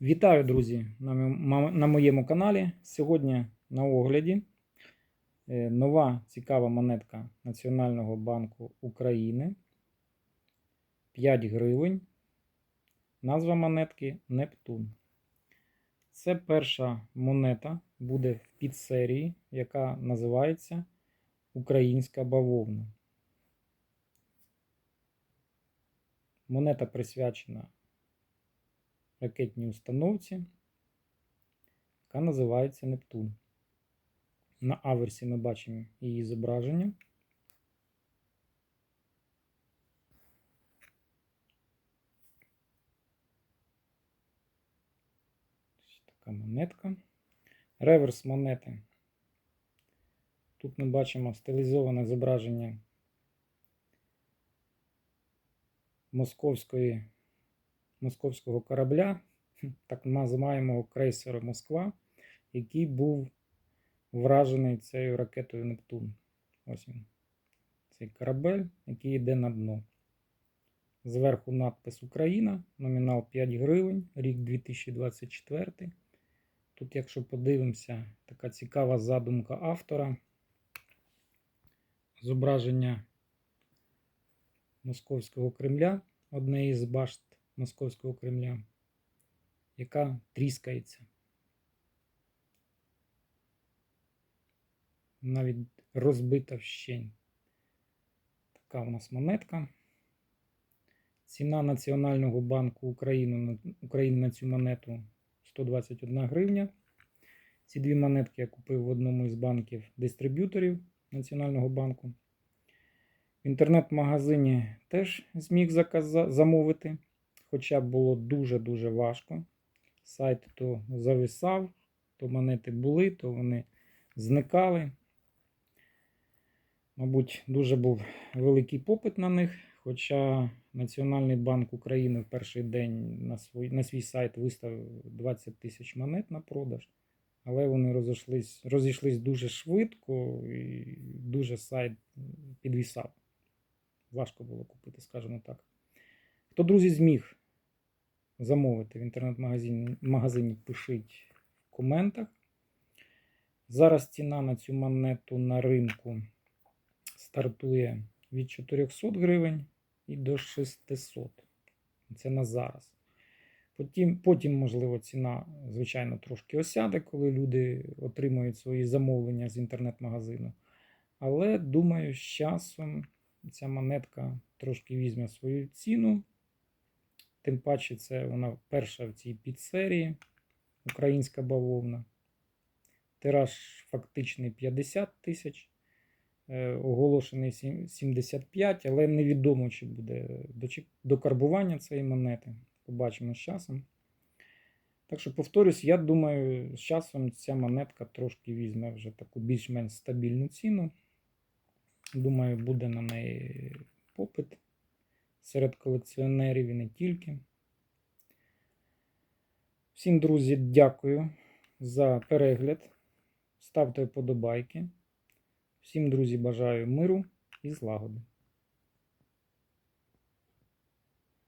Вітаю, друзі, на, моєму каналі. Сьогодні на огляді е, нова цікава монетка Національного банку України. 5 гривень. Назва монетки Нептун. Це перша монета буде в підсерії, яка називається Українська бавовна. Монета присвячена ракетній установці, яка називається Нептун. На аверсі ми бачимо її зображення. Така монетка. Реверс монети. Тут ми бачимо стилізоване зображення московської московського корабля, так називаємого крейсера Москва, який був вражений цією ракетою Нептун. Ось він. Цей корабель, який йде на дно. Зверху надпис Україна, номінал 5 гривень, рік 2024. Тут, якщо подивимося, така цікава задумка автора. Зображення Московського Кремля, одне із башт Московського Кремля, яка тріскається. Навіть розбита вщень. Така у нас монетка. Ціна Національного банку України України на цю монету 121 гривня. Ці дві монетки я купив в одному із банків дистриб'юторів Національного банку. В інтернет-магазині теж зміг замовити, хоча було дуже-дуже важко. Сайт то зависав, то монети були, то вони зникали. Мабуть, дуже був великий попит на них. Хоча Національний банк України в перший день на свій, на свій сайт виставив 20 тисяч монет на продаж, але вони розійшлись, розійшлись дуже швидко і дуже сайт підвісав. Важко було купити, скажімо так. Хто, друзі, зміг замовити в інтернет-магазині, магазині, пишіть в коментах. Зараз ціна на цю монету на ринку стартує від 400 гривень і до 600. Це на зараз. Потім, потім, можливо, ціна, звичайно, трошки осяде, коли люди отримують свої замовлення з інтернет-магазину. Але думаю, з часом ця монетка трошки візьме свою ціну. Тим паче, це вона перша в цій підсерії українська бавовна. Тираж фактичний 50 тисяч, е, оголошений 75, але невідомо, чи буде до карбування цієї монети. Побачимо з часом. Так що, повторюсь, я думаю, з часом ця монетка трошки візьме вже таку більш-менш стабільну ціну. Думаю, буде на неї попит серед колекціонерів і не тільки. Всім, друзі, дякую за перегляд. Ставте вподобайки. Всім, друзі, бажаю миру і злагоди.